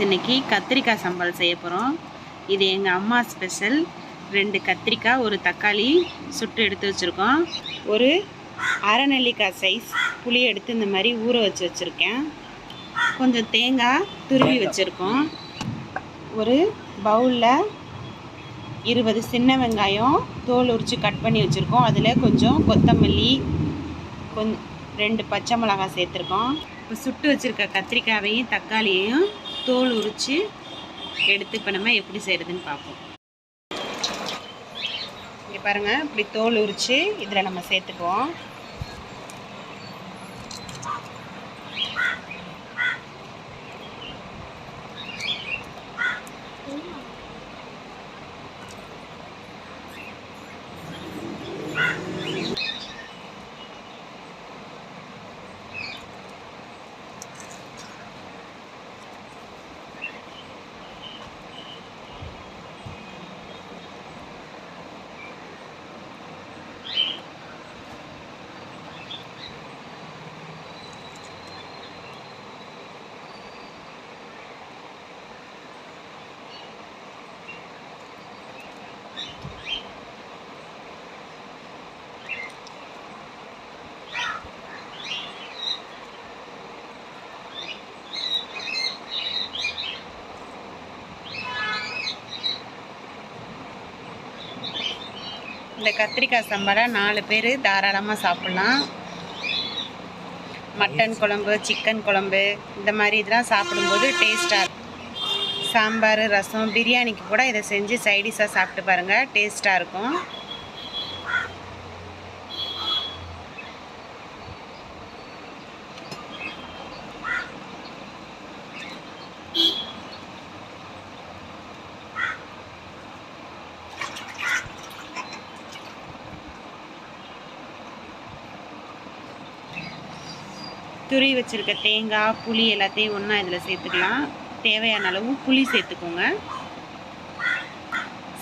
இன்னைக்கு கத்திரிக்காய் சம்பல் செய்ய போகிறோம் இது எங்கள் அம்மா ஸ்பெஷல் ரெண்டு கத்திரிக்காய் ஒரு தக்காளி சுட்டு எடுத்து வச்சுருக்கோம். ஒரு அரை நெல்லிக்காய் சைஸ் புளி எடுத்து இந்த மாதிரி ஊற வச்சு வச்சுருக்கேன். கொஞ்சம் தேங்காய் துருவி வச்சுருக்கோம். ஒரு பவுலில் இருபது சின்ன வெங்காயம் தோல் உரித்து கட் பண்ணி வச்சுருக்கோம். அதில் கொஞ்சம் கொத்தமல்லி கொஞ் ரெண்டு பச்சை மிளகாய் சேர்த்துருக்கோம். இப்போ சுட்டு வச்சுருக்க கத்திரிக்காயையும் தக்காளியையும் தோல் உரித்து எடுத்து இப்போ நம்ம எப்படி செய்கிறதுன்னு பார்ப்போம். இங்கே பாருங்கள் இப்படி தோல் உரித்து இதில் நம்ம சேர்த்துக்குவோம். இந்த கத்திரிக்காய் சம்பளை நாலு பேர் தாராளமாக சாப்பிட்லாம். மட்டன் குழம்பு சிக்கன் குழம்பு இந்த மாதிரி இதெல்லாம் சாப்பிடும்போது டேஸ்ட்டாக சாம்பார் ரசம் பிரியாணிக்கு கூட இதை செஞ்சு சைடிஷாக சாப்பிட்டு பாருங்கள் டேஸ்ட்டாக இருக்கும். துருவி வச்சுருக்க தேங்காய் புளி எல்லாத்தையும் ஒன்றா இதில் சேர்த்துக்கலாம். தேவையான அளவு புளி சேர்த்துக்கோங்க.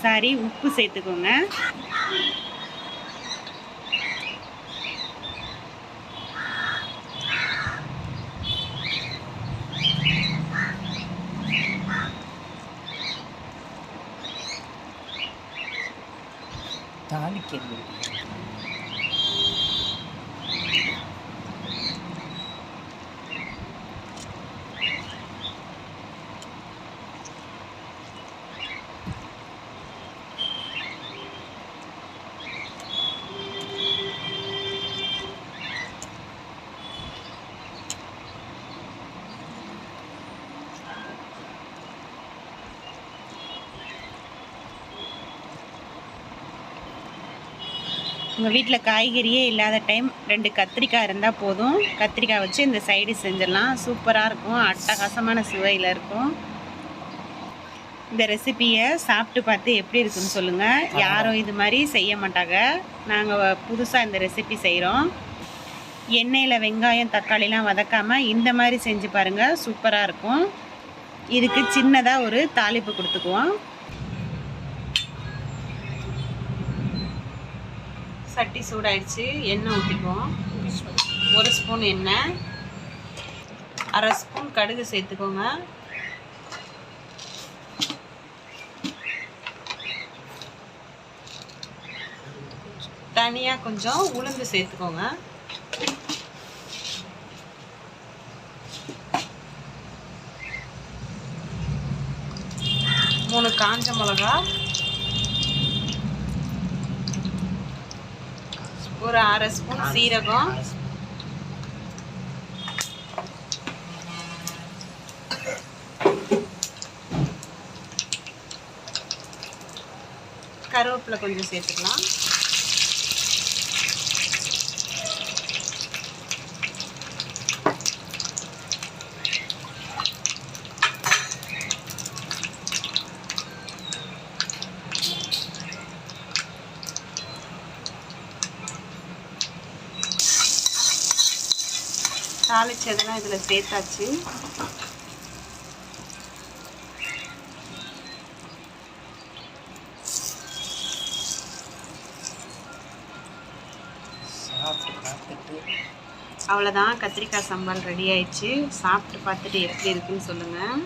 சாரி உப்பு சேர்த்துக்கோங்க. தாளிக்கிறது உங்கள் வீட்டில் காய்கறியே இல்லாத டைம் ரெண்டு கத்திரிக்காய் இருந்தால் போதும். கத்திரிக்காய் வச்சு இந்த சைடு செஞ்சிடலாம். சூப்பராக இருக்கும். அட்டகாசமான சுவையில் இருக்கும். இந்த ரெசிபியை சாப்பிட்டு பார்த்து எப்படி இருக்குன்னு சொல்லுங்கள் யாரும் இது மாதிரி செய்ய மாட்டாங்க. நாங்கள் புதுசாக இந்த ரெசிபி செய்கிறோம் எண்ணெயில் வெங்காயம் தக்காளிலாம் வதக்காமல் இந்த மாதிரி செஞ்சு பாருங்கள் சூப்பராக இருக்கும். இதுக்கு சின்னதாக ஒரு தாளிப்பு கொடுத்துக்குவோம். சட்டி சூடாயிடுச்சு எண்ணெய் ஊற்றிக்குவோம் ஒரு ஸ்பூன் எண்ணெய் அரை ஸ்பூன் கடுகு சேர்த்துக்கோங்க. தனியாக கொஞ்சம் உளுந்து சேர்த்துக்கோங்க. மூணு காஞ்ச மிளகா ஒரு அரை ஸ்பூன் சீரகம். கருவேப்பிலை கொஞ்சம் சேர்த்துக்கலாம். தாளிச்சதெல்லாம் இதில் சேர்த்தாச்சு. அவ்வளோதான் கத்திரிக்காய் சம்பால் ரெடி ஆயிடுச்சு. சாப்பிட்டு பார்த்துட்டு எப்படி இருக்குன்னு சொல்லுங்கள்